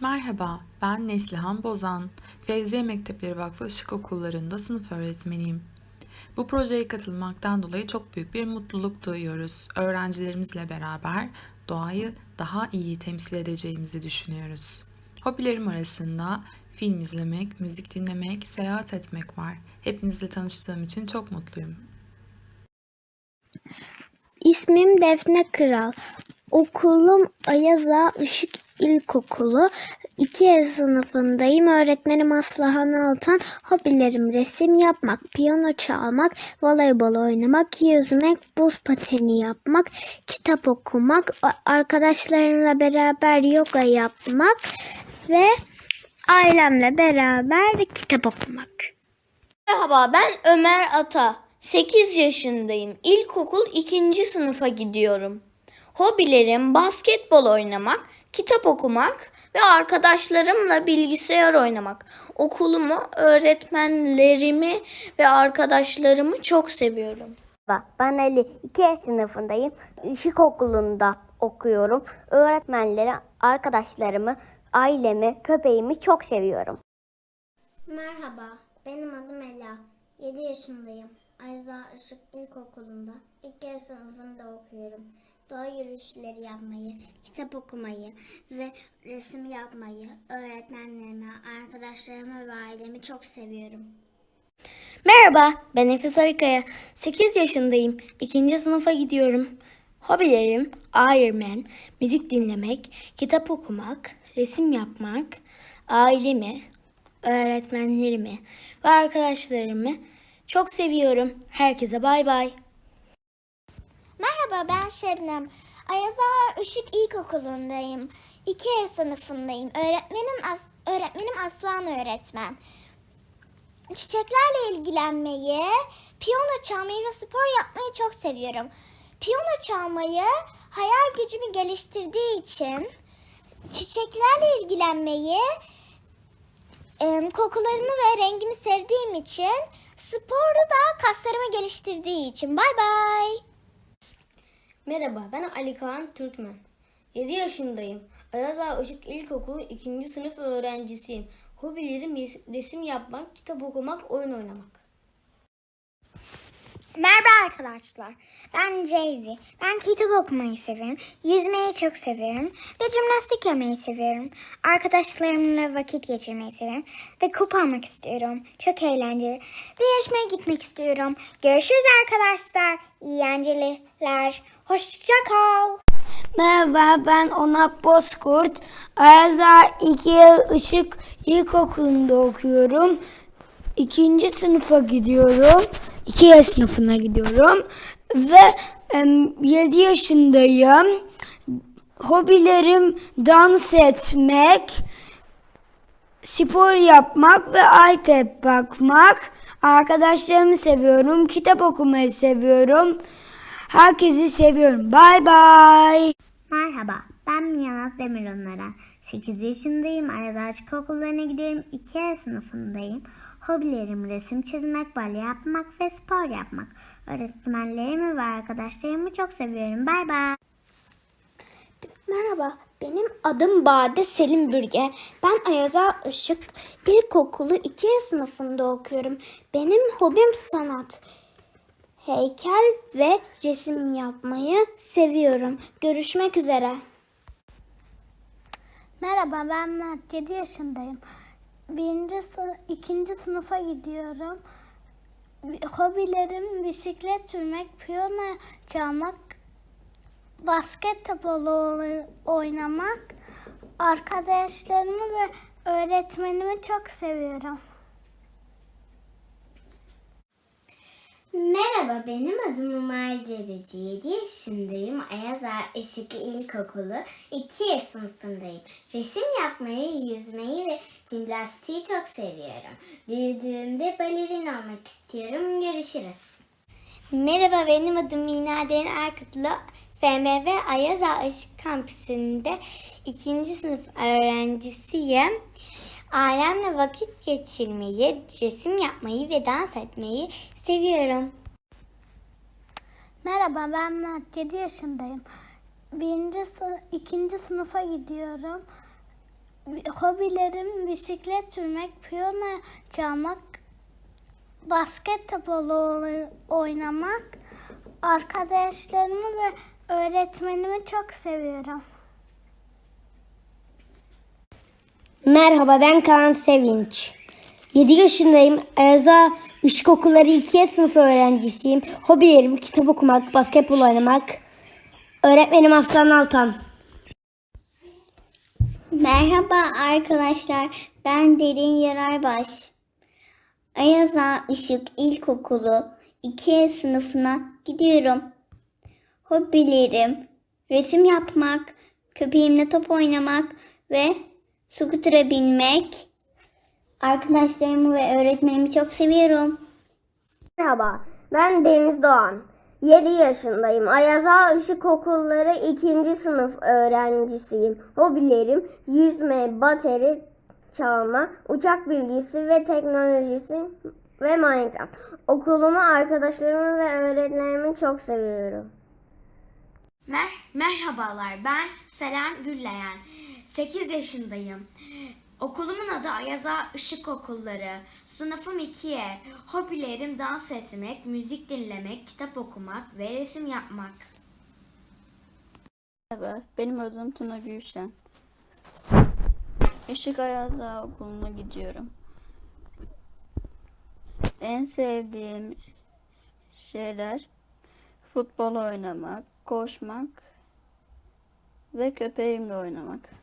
Merhaba, ben Neslihan Bozan. Fevziye Mektepleri Vakfı Işık Okulları'nda sınıf öğretmeniyim. Bu projeye katılmaktan dolayı çok büyük bir mutluluk duyuyoruz. Öğrencilerimizle beraber doğayı daha iyi temsil edeceğimizi düşünüyoruz. Hobilerim arasında film izlemek, müzik dinlemek, seyahat etmek var. Hepinizle tanıştığım için çok mutluyum. İsmim Defne Kral. Okulum Ayaza Işık İlkokulu. 2 sınıfındayım. Öğretmenim Aslıhan Altan. Hobilerim resim yapmak, piyano çalmak, voleybol oynamak, yüzmek, buz pateni yapmak, kitap okumak, arkadaşlarımla beraber yoga yapmak ve ailemle beraber kitap okumak. Merhaba ben Ömer Ata. 8 yaşındayım. İlkokul 2. sınıfa gidiyorum. Hobilerim basketbol oynamak, kitap okumak ve arkadaşlarımla bilgisayar oynamak. Okulumu, öğretmenlerimi ve arkadaşlarımı çok seviyorum. Ben Ali. 2 sınıfındayım. Işık okulunda okuyorum. Öğretmenleri, arkadaşlarımı, ailemi, köpeğimi çok seviyorum. Merhaba, benim adım Ela. 7 yaşındayım. Ayza Işık İlkokulu'nda ilk sınıfında okuyorum. Doğa yürüyüşleri yapmayı, kitap okumayı ve resim yapmayı öğretmenlerime, arkadaşlarıma ve ailemi çok seviyorum. Merhaba, ben Efe Sarıkaya. 8 yaşındayım. 2. sınıfa gidiyorum. Hobilerim Iron Man, müzik dinlemek, kitap okumak, resim yapmak, ailemi, öğretmenlerimi ve arkadaşlarımı çok seviyorum. Herkese bay bay. Ben Şebnem. Ayazar Işık İlkokulu'ndayım. 2 sınıfındayım. Öğretmenim As öğretmenim Aslan öğretmen. Çiçeklerle ilgilenmeyi, piyano çalmayı ve spor yapmayı çok seviyorum. Piyano çalmayı hayal gücümü geliştirdiği için, çiçeklerle ilgilenmeyi, kokularını ve rengini sevdiğim için, sporu da kaslarımı geliştirdiği için. Bay bay. Merhaba, ben Ali Kaan Türkmen. 7 yaşındayım. Ayaza Işık İlkokulu 2. sınıf öğrencisiyim. Hobilerim res- resim yapmak, kitap okumak, oyun oynamak. Merhaba arkadaşlar. Ben Jayzy. Ben kitap okumayı seviyorum. Yüzmeyi çok seviyorum. Ve jimnastik yapmayı seviyorum. Arkadaşlarımla vakit geçirmeyi seviyorum. Ve kupa almak istiyorum. Çok eğlenceli. Bir yarışmaya gitmek istiyorum. Görüşürüz arkadaşlar. İyi eğlenceler. Hoşça kal. Merhaba ben Onat Bozkurt. Ayaza 2 yıl Işık İlkokulu'nda okuyorum. İkinci sınıfa gidiyorum. 2 sınıfına gidiyorum. Ve 7 yaşındayım. Hobilerim dans etmek, spor yapmak ve iPad bakmak. Arkadaşlarımı seviyorum. Kitap okumayı seviyorum. Herkesi seviyorum. Bay bay. Merhaba, ben Miyanaz Demiröneren. 8 yaşındayım. Ayaz Açık Okullarına gidiyorum. 2 sınıfındayım. Hobilerim resim çizmek, bale yapmak ve spor yapmak. Öğretmenlerimi ve arkadaşlarımı çok seviyorum. Bay bay. Merhaba, benim adım Bade Selim Bürge. Ben Ayaza Işık İlkokulu 2 sınıfında okuyorum. Benim hobim sanat. Heykel ve resim yapmayı seviyorum. Görüşmek üzere. Merhaba ben Mert 7 yaşındayım. Birinci sı- ikinci sınıfa gidiyorum. Hobilerim bisiklet sürmek, piyano çalmak, basketbol oy- oynamak, arkadaşlarımı ve öğretmenimi çok seviyorum. Merhaba, benim adım Umay Cebeci. 7 yaşındayım. Ayaza Işık İlkokulu 2 sınıfındayım. Resim yapmayı, yüzmeyi ve jimnastiği çok seviyorum. Büyüdüğümde balerin olmak istiyorum. Görüşürüz. Merhaba benim adım Mina Den Erkutlu. FMV Ayaza Aşık Kampüsü'nde 2. sınıf öğrencisiyim. Ailemle vakit geçirmeyi, resim yapmayı ve dans etmeyi seviyorum. Merhaba ben Mert 7 yaşındayım. Birinci ikinci sınıfa gidiyorum. hobilerim bisiklet sürmek, piyano çalmak, basketbol oy- oynamak, arkadaşlarımı ve öğretmenimi çok seviyorum. Merhaba ben Kaan Sevinç. 7 yaşındayım. Ayaza Işık Okulları 2 sınıf öğrencisiyim. Hobilerim kitap okumak, basketbol oynamak. Öğretmenim Aslan Altan. Merhaba arkadaşlar. Ben Derin Yararbaş. Ayaza Işık İlkokulu 2 sınıfına gidiyorum. Hobilerim resim yapmak, köpeğimle top oynamak ve skutura binmek. Arkadaşlarımı ve öğretmenimi çok seviyorum. Merhaba, ben Deniz Doğan. 7 yaşındayım. Ayaza Işık Okulları 2. sınıf öğrencisiyim. Hobilerim yüzme, bateri çalma, uçak bilgisi ve teknolojisi ve Minecraft. Okulumu, arkadaşlarımı ve öğretmenimi çok seviyorum. Mer- Merhabalar, ben Selen Gülleyen. 8 yaşındayım. Okulumun adı Ayaza Işık Okulları. Sınıfım 2'ye. Hobilerim dans etmek, müzik dinlemek, kitap okumak ve resim yapmak. Merhaba, benim adım Tuna Gülşen. Işık Ayazlı Okulu'na gidiyorum. En sevdiğim şeyler futbol oynamak, koşmak ve köpeğimle oynamak.